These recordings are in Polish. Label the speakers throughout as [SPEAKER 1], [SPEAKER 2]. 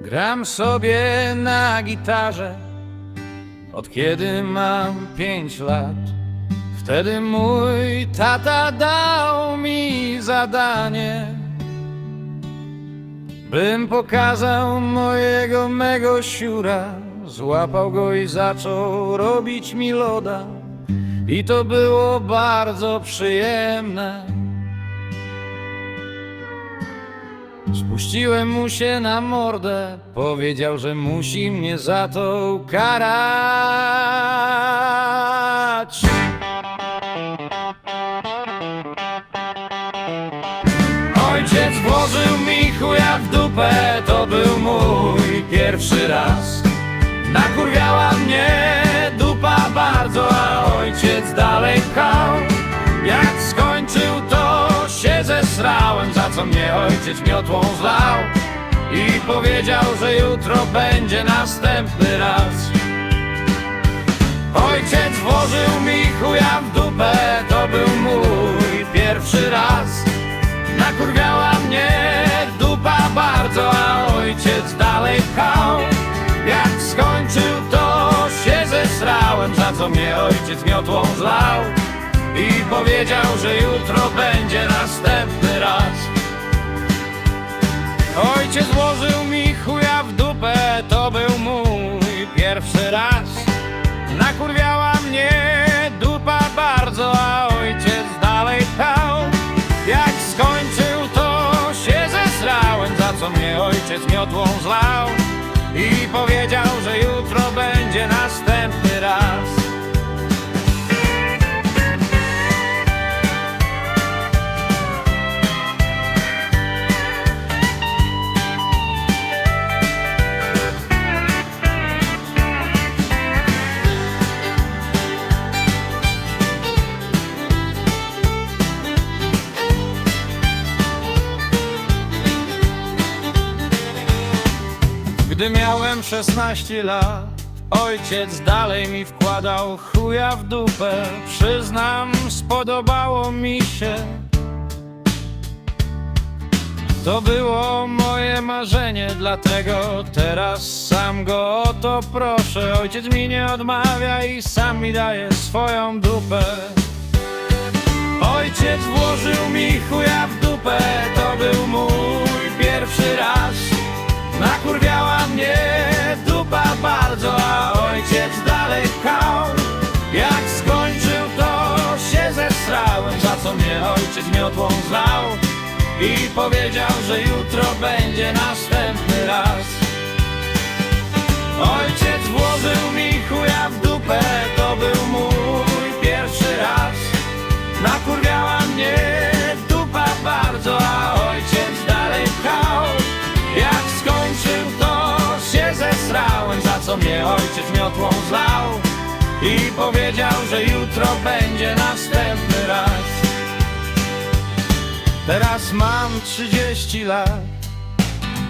[SPEAKER 1] Gram sobie na gitarze od kiedy mam pięć lat. Wtedy mój tata dał mi zadanie, bym pokazał mojego mego siura. Złapał go i zaczął robić mi loda, i to było bardzo przyjemne. Spuściłem mu się na mordę, powiedział, że musi mnie za to ukarać. Ojciec włożył mi chuja w dupę, to był mój pierwszy raz. Nakurwiała mnie dupa bardzo, a ojciec dalej pchał. Co mnie ojciec miotłą zlał. I powiedział, że jutro będzie następny raz. Ojciec włożył mi chuja w dupę, to był mój pierwszy raz. Nakurwiała mnie dupa bardzo, a ojciec dalej pchał. Jak skończył to się zesrałem, za co mnie ojciec miotłą zlał. I powiedział, że jutro będzie następny raz. Ojciec włożył mi chuja w dupę, to był mój pierwszy raz. Nakurwiała mnie dupa bardzo, a ojciec dalej pchał. Jak skończył to się zesrałem, za co mnie ojciec miotłą zlał. I powiedział, że jutro będzie następny raz. Gdy miałem 16 lat, ojciec dalej mi wkładał chuja w dupę. Przyznam, spodobało mi się. To było moje marzenie, dlatego teraz sam go o to proszę. Ojciec mi nie odmawia i sam mi daje swoją dupę. Ojciec włożył mi chuja w dupę, to był mój pierwszy raz. Mnie dupa bardzo, a ojciec dalej pchał. Jak skończył to się zesrałem, za co mnie ojciec miotłą zlał. I powiedział, że jutro będzie następny raz. Ojciec mnie ojciec miotłą zlał. I powiedział, że jutro będzie następny raz. Teraz mam 30 lat.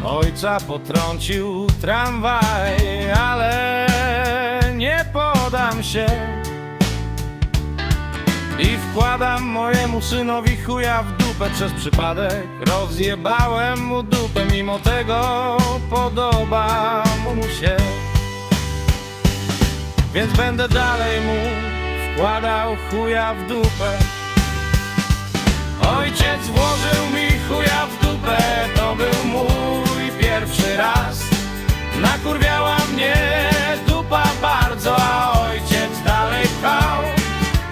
[SPEAKER 1] Ojca potrącił tramwaj, ale nie podam się. I wkładam mojemu synowi chuja w dupę przez przypadek Rozjebałem mu dupę, mimo tego podoba mu się Więc będę dalej mu wkładał chuja w dupę. Ojciec włożył mi chuja w dupę, to był mój pierwszy raz. Nakurwiała mnie dupa bardzo, a ojciec dalej pchał.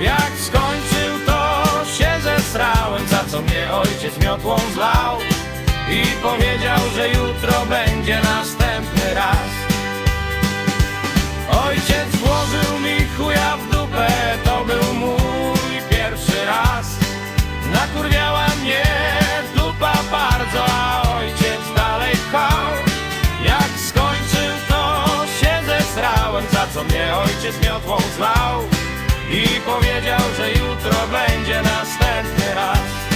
[SPEAKER 1] Jak skończył to się zesrałem, za co mnie ojciec miotłą zlał. I powiedział, że jutro za co mnie ojciec miotłą zlał I powiedział, że jutro będzie następny raz.